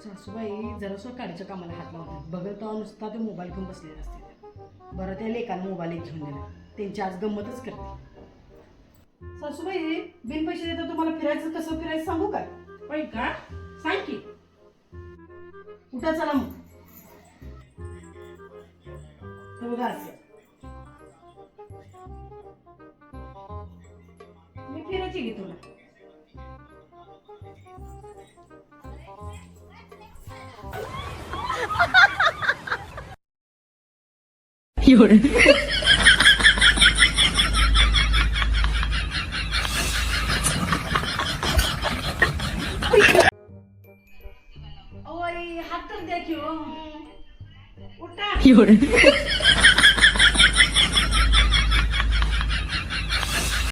सासूबाई जरासं काडीच्या कामाला हात लावतात. बघत नुसता ते मोबाईल घेऊन बसलेले असते बरं त्या लेकानं मोबाईल एक घेऊन दिला त्यांची आज गंमतच करते. सासूबाई बिन पैसे देता तुम्हाला फिरायचं कसं फिरायचं सांगू काय होय का? सांग की. उठा चला मग. बघा असं मी फिरायची घे तुला? ओय हात तर द्या की हो उठा